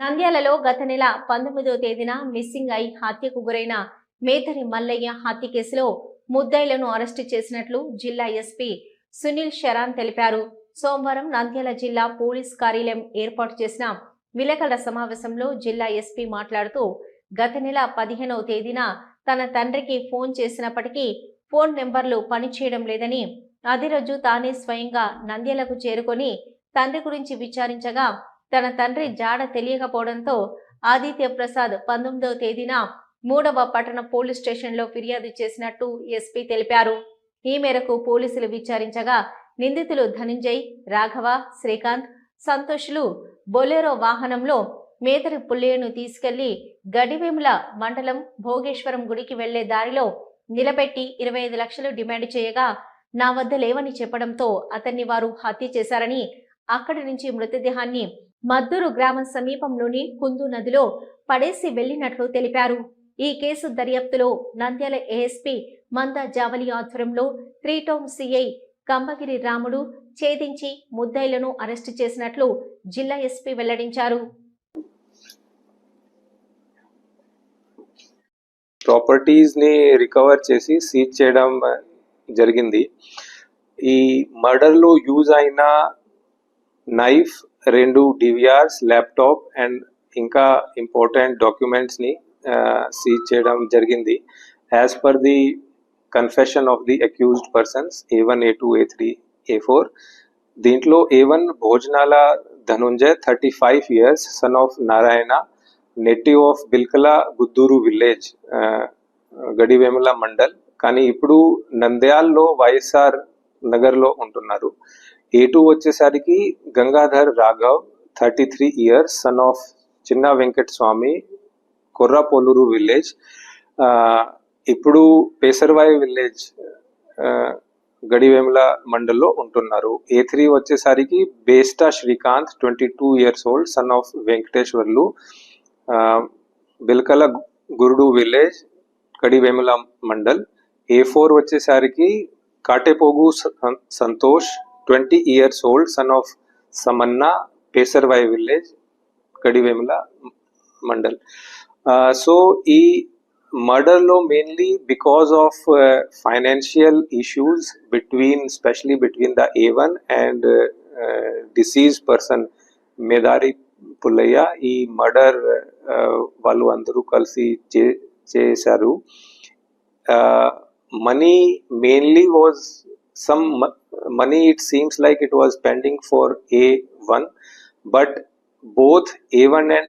నంద్యాలలో గత నెల పంతొమ్మిదవ తేదీన మిస్సింగ్ అయి హత్యకు గురైన మేతరి మల్లయ్య హత్య కేసులో ముద్దాయిలను అరెస్టు చేసినట్లు జిల్లా ఎస్పీ సునీల్ శరాన్ తెలిపారు. సోమవారం నంద్యాల జిల్లా పోలీస్ కార్యాలయం ఏర్పాటు చేసిన విలేకరుల సమావేశంలో జిల్లా ఎస్పీ మాట్లాడుతూ గత నెల పదిహేనవ తేదీన తన తండ్రికి ఫోన్ చేసినప్పటికీ ఫోన్ నెంబర్లు పనిచేయడం లేదని అదే రోజు తానే స్వయంగా నంద్యాలకు చేరుకొని తండ్రి గురించి విచారించగా తన తండ్రి జాడ తెలియకపోవడంతో ఆదిత్య ప్రసాద్ పంతొమ్మిదవ తేదీన మూడవ పట్టణ పోలీస్ స్టేషన్లో ఫిర్యాదు చేసినట్టు ఎస్పీ తెలిపారు. ఈ మేరకు పోలీసులు విచారించగా నిందితులు ధనంజయ్ రాఘవ శ్రీకాంత్ సంతోష్లు బొలెరో వాహనంలో మేదరి పుల్లయ్యను తీసుకెళ్ళి గడివేముల మండలం భోగేశ్వరం గుడికి వెళ్ళే దారిలో నిలబెట్టి ఇరవై ఐదు లక్షలు డిమాండ్ చేయగా నా వద్ద లేవని చెప్పడంతో అతన్ని వారు హత్య చేశారని అక్కడి నుంచి మృతదేహాన్ని మద్దూరు గ్రామం సమీపంలోని కుందు నదిలో పడేసి వెళ్ళినట్లు తెలిపారు. ఈ కేసు దర్యాప్తులో నంద్యాల ఏఎస్పీ మంద జావలి ఆధ్వర్యంలో త్రీ సిఐ కంబగిరి రాముడు ఛేదించి ముద్దాయిలను అరెస్టు చేసినట్లు జిల్లా ఎస్పీ వెల్లడించారు. ప్రాపర్టీస్ని రికవర్ చేసి సీజ్ చేయడం జరిగింది. ఈ మర్డర్లో యూజ్ అయిన నైఫ్ రెండు డివిఆర్స్ ల్యాప్టాప్ అండ్ ఇంకా ఇంపార్టెంట్ డాక్యుమెంట్స్ని సీజ్ చేయడం జరిగింది. As per the confession of the accused persons A one A two A three A four దీంట్లో A one Bhojanala Dhanunjay thirty five years son of Narayana native of Bilkala Gudduru village Gadivemula mandal కానీ ఇప్పుడు నంద్యాల్లో YSR నగర్లో ఉంటున్నారు. A two వచ్చేసరికి Gangadhar Raghav thirty three years son of Chinna Venkata Swamy కొర్రాపోలూరు village ఇప్పుడు పేసర్వాయి village Gadivemula మండల్లో ఉంటున్నారు. A three వచ్చేసరికి Besta Srikanth twenty two years old son of Venkateswarlu Bilkala Gurudu village Kadivemula mandal. A four వచ్చేసరికి Katepogu Santosh twenty years old son of Samanna Pesarvai village Kadivemula mandal. So ఈ మర్డర్లో mainly because of financial issues between specially between the A one and deceased person Medari Pullaiah ఈ murder వాళ్ళు అందరూ కలిసి చే చేశారు. Money mainly was some money it seems like it was pending for A1 but both A1 and